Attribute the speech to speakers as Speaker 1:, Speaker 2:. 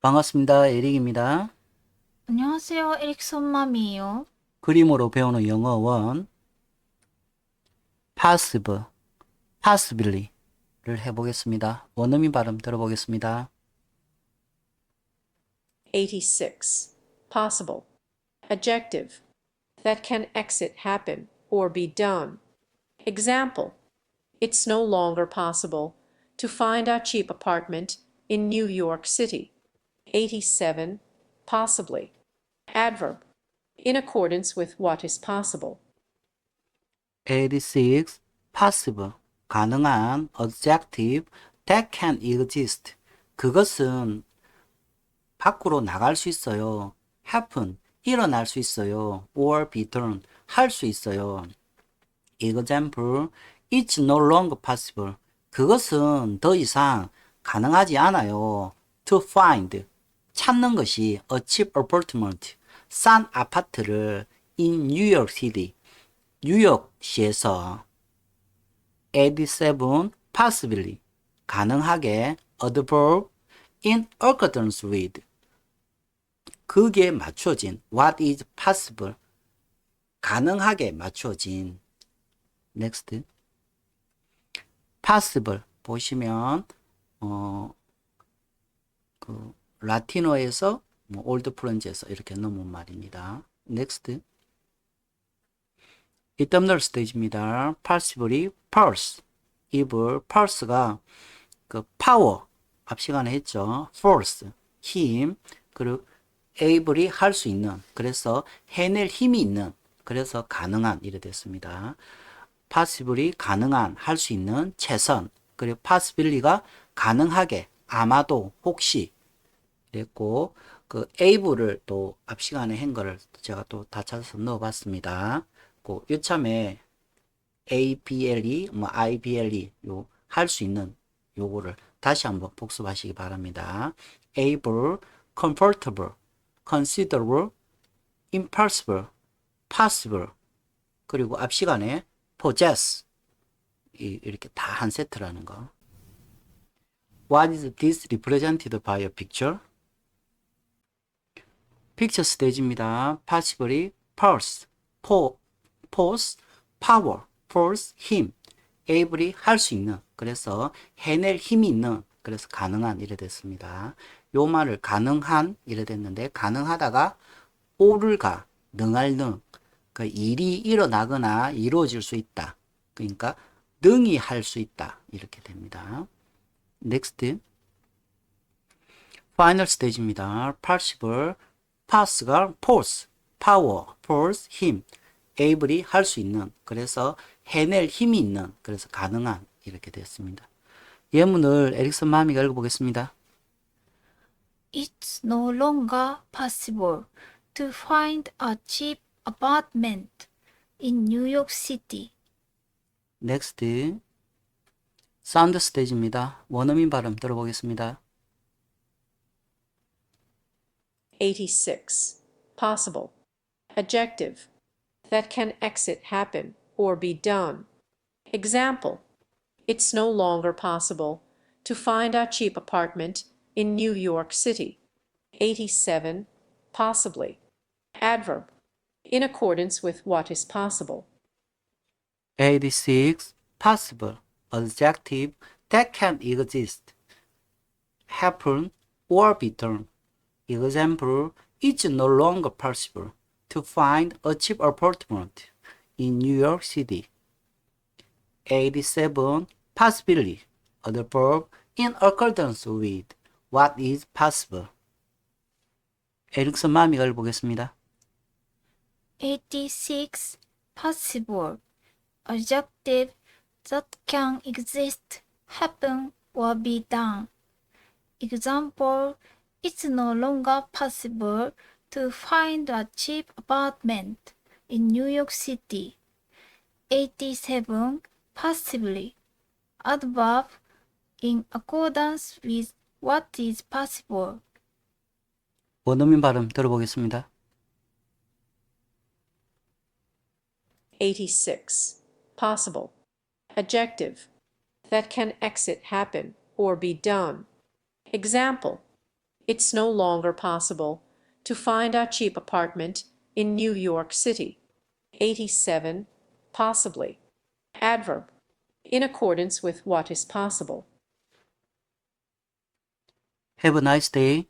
Speaker 1: 반갑습니다. 에릭입니다.
Speaker 2: 안녕하세요. 에릭son 맘이에요.
Speaker 1: 그림으로 배우는 영어 원 passive, passibly를 해보겠습니다. 원어민 발음 들어보겠습니다.
Speaker 3: 86. Possible. Adjective. That can exit happen or be done. Example. It's no longer possible to find a cheap apartment in New York City. 87. Possibly. Adverb. In accordance with what is possible.
Speaker 1: 86. passive, 가능한 adjective that can exist. 그것은 밖으로 나갈 수 있어요. happen, 일어날 수 있어요. or be done, 할 수 있어요. example, it's no longer possible. 그것은 더 이상 가능하지 않아요. to find, 찾는 것이 a cheap apartment, 싼 아파트를 in New York City, 뉴욕시에서 87 possibly 가능하게 adverb in accordance with 그게 맞춰진 what is possible 가능하게 맞춰진 next possible 보시면 어그 라틴어에서 뭐 올드 프렌즈에서 이렇게 넘은 말입니다. next 이땀날 스테이지입니다. passibly pulse 입을 pulse가 그 power 앞 시간에 했죠. force 힘 그리고 able이 할 수 있는 그래서 해낼 힘이 있는 그래서 가능한 이래 됐습니다. possibly 가능한 할 수 있는 최선 그리고 possibilly가 가능하게 아마도 혹시 이랬고 그 able을 또앞 시간에 한 거를 제가 또 다 찾아서 넣어봤습니다. 그 요참에 ABLE, 뭐 IBLE 요 할 수 있는 요거를 다시 한번 복습하시기 바랍니다. able, comfortable, considerable, impossible, possible 그리고 앞 시간에 possess 이, 이렇게 다 한 세트라는 거. What is this represented by a picture? 픽처 스테이지입니다. passibly, pulse, po, force, power, force, 힘, able이 할 수 있는, 그래서 해낼 힘이 있는, 그래서 가능한 이래 됐습니다. 요 말을 가능한 이래 됐는데, 가능하다가 오를 가, 능할 능, 그 일이 일어나거나 이루어질 수 있다. 그러니까 능이 할 수 있다. 이렇게 됩니다. next. 파이널 스테이지입니다. possible, pass가 force, power, force, 힘, able이 할 수 있는, 그래서 해낼 힘이 있는, 그래서 가능한 이렇게 됐습니다. 예문을 에릭슨 마미가 읽어보겠습니다.
Speaker 2: It's no longer possible to find a cheap apartment in New York City.
Speaker 1: next. 사운드 스테이지입니다. 원어민 발음 들어보겠습니다.
Speaker 3: 86. Possible. Adjective. That can exit happen or be done. Example. It's no longer possible to find a cheap apartment in New York City. 87. Possibly. Adverb. In accordance with what is possible.
Speaker 1: 86. possible, adjective that can exist, happen, or be done Example, it's no longer possible to find a cheap apartment in New York City. 87. Possibility, adverb in accordance with what is possible. 에릭슨 마미가 읽어보겠습니다.
Speaker 2: 86. Possible. Adjective that can exist, happen, or be done. Example, it's no longer possible to find a cheap apartment in New York City. 87. Possibly. Adverb in accordance with what is possible.
Speaker 1: 원어민 발음 들어보겠습니다.
Speaker 3: 86. Possible. Adjective. That can exit happen or be done. Example. It's no longer possible to find a cheap apartment in New York City. 87. Possibly. Adverb. In accordance with what is possible.
Speaker 1: Have a nice day.